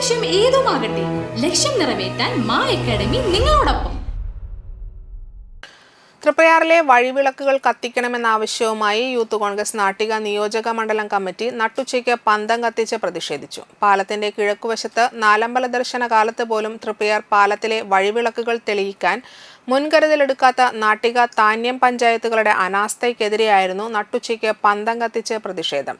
ലക്ഷ്യം ഏതുമാകട്ടെ ലക്ഷ്യം നിറവേറ്റാൻ മാ അക്കാഡമി നിങ്ങളോടൊപ്പം. തൃപ്പയാറിലെ വഴിവിളക്കുകൾ കത്തിക്കണമെന്ന ആവശ്യവുമായി യൂത്ത് കോൺഗ്രസ് നാട്ടിക നിയോജക മണ്ഡലം കമ്മിറ്റി നട്ടുച്ചയ്ക്ക് പന്തം കത്തിച്ച് പ്രതിഷേധിച്ചു. പാലത്തിന്റെ കിഴക്കുവശത്ത് നാലമ്പല ദർശന കാലത്ത് പോലും തൃപ്പയാർ പാലത്തിലെ വഴിവിളക്കുകൾ തെളിയിക്കാൻ മുൻകരുതലെടുക്കാത്ത നാട്ടിക താന്യം പഞ്ചായത്തുകളുടെ അനാസ്ഥയ്ക്കെതിരെയായിരുന്നു നട്ടുച്ചയ്ക്ക് പന്തം കത്തിച്ച് പ്രതിഷേധം.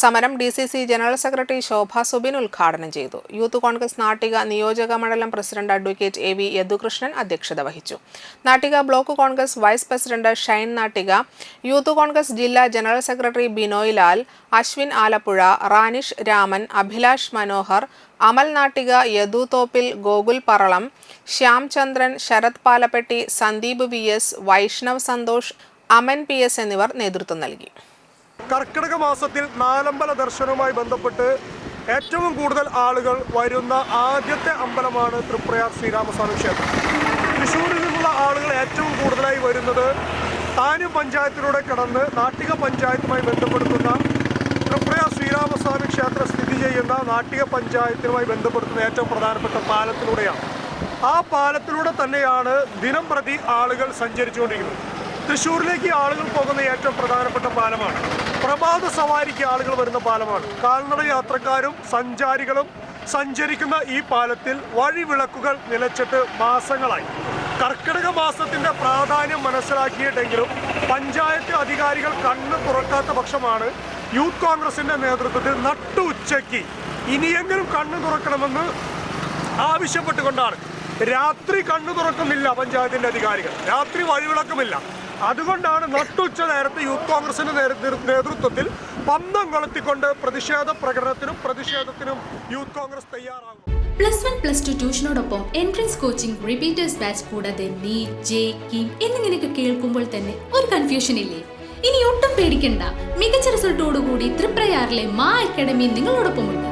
സമരം D C C general secretary Shobha Subin ഉദ്ഘാടനം ചെയ്തു. യൂത്ത് കോൺഗ്രസ് നാട്ടിക നിയോജക മണ്ഡലം president advocate A V Yadukrishnan അധ്യക്ഷത വഹിച്ചു. Nattika block Congress vice president Shine Nattika Youth Congress ജില്ലാ general secretary Binoy Lal Ashwin Alappuzha Ranish Raman Abhilash Manohar Amal Nattika Yadu Thoppil Gokul Paralam Shyamchandran Sarath Sarath Palappetti Sandeep V S Vaishnav Santhosh Aman P S എന്നിവർ നേതൃത്വം നൽകി. കർക്കിടക മാസത്തിൽ നാലമ്പല ദർശനവുമായി ബന്ധപ്പെട്ട് ഏറ്റവും കൂടുതൽ ആളുകൾ വരുന്ന ആദ്യത്തെ അമ്പലമാണ് തൃപ്രയാർ ശ്രീരാമസ്വാമി ക്ഷേത്രം. തൃശ്ശൂരിൽ നിന്നുള്ള ആളുകൾ ഏറ്റവും കൂടുതലായി വരുന്നത് താനും പഞ്ചായത്തിലൂടെ കടന്ന് നാട്ടിക പഞ്ചായത്തുമായി ബന്ധപ്പെടുത്തുന്ന തൃപ്രയാർ ശ്രീരാമസ്വാമി ക്ഷേത്രം സ്ഥിതി ചെയ്യുന്ന നാട്ടിക പഞ്ചായത്തുമായി ബന്ധപ്പെടുത്തുന്ന ഏറ്റവും പ്രധാനപ്പെട്ട പാലത്തിലൂടെയാണ്. ആ പാലത്തിലൂടെ തന്നെയാണ് ദിനം പ്രതി ആളുകൾ സഞ്ചരിച്ചുകൊണ്ടിരിക്കുന്നത്. തൃശ്ശൂരിലേക്ക് ആളുകൾ പോകുന്ന ഏറ്റവും പ്രധാനപ്പെട്ട പാലമാണ്. പ്രഭാത സവാരിക്ക് ആളുകൾ വരുന്ന പാലമാണ്. കാൽനട യാത്രക്കാരും സഞ്ചാരികളും സഞ്ചരിക്കുന്ന ഈ പാലത്തിൽ വഴിവിളക്കുകൾ നിലച്ചിട്ട് മാസങ്ങളായി. കർക്കിടക മാസത്തിന്റെ പ്രാധാന്യം മനസ്സിലാക്കിയിട്ടെങ്കിലും പഞ്ചായത്ത് അധികാരികൾ കണ്ണ് തുറക്കാത്ത പക്ഷമാണ് യൂത്ത് കോൺഗ്രസിന്റെ നേതൃത്വത്തിൽ നട്ടു ഉച്ചയ്ക്ക് ഇനിയെങ്കിലും കണ്ണ് തുറക്കണമെന്ന് ആവശ്യപ്പെട്ടുകൊണ്ടാണ് രാത്രി കണ്ണു തുറക്കുന്നില്ല പഞ്ചായത്തിന്റെ അധികാരികൾ. രാത്രി വഴിവിളക്കുമില്ല. അതുകൊണ്ടാണ് നട്ടുച്ച നേരത്തെ യൂത്ത് കോൺഗ്രസിന്റെ നേതൃ- നേതൃ- നേതൃത്വത്തിൽ പന്തം കൊളുത്തിക്കൊണ്ട് പ്രതിഷേധ പ്രകടനത്തിനും പ്രതിഷേധത്തിനും യൂത്ത് കോൺഗ്രസ് തയ്യാറാകും പ്ലസ് വൺ പ്ലസ് ടു ട്യൂഷനോടൊപ്പം എൻട്രൻസ് കോച്ചിംഗ് റിപ്പീറ്റേഴ്സ് ബാച്ച് കൂടാതെ നീറ്റ് ജെ കീം എന്നിങ്ങനെയൊക്കെ കേൾക്കുമ്പോൾ തന്നെ ഒരു കൺഫ്യൂഷൻ ഇല്ലേ? ഇനി ഒട്ടും പേടിക്കണ്ട. മികച്ച റിസൾട്ടോടുകൂടി ത്രിപ്രയാറിലെ മാ അക്കാഡമി നിങ്ങളോടൊപ്പമുണ്ട്.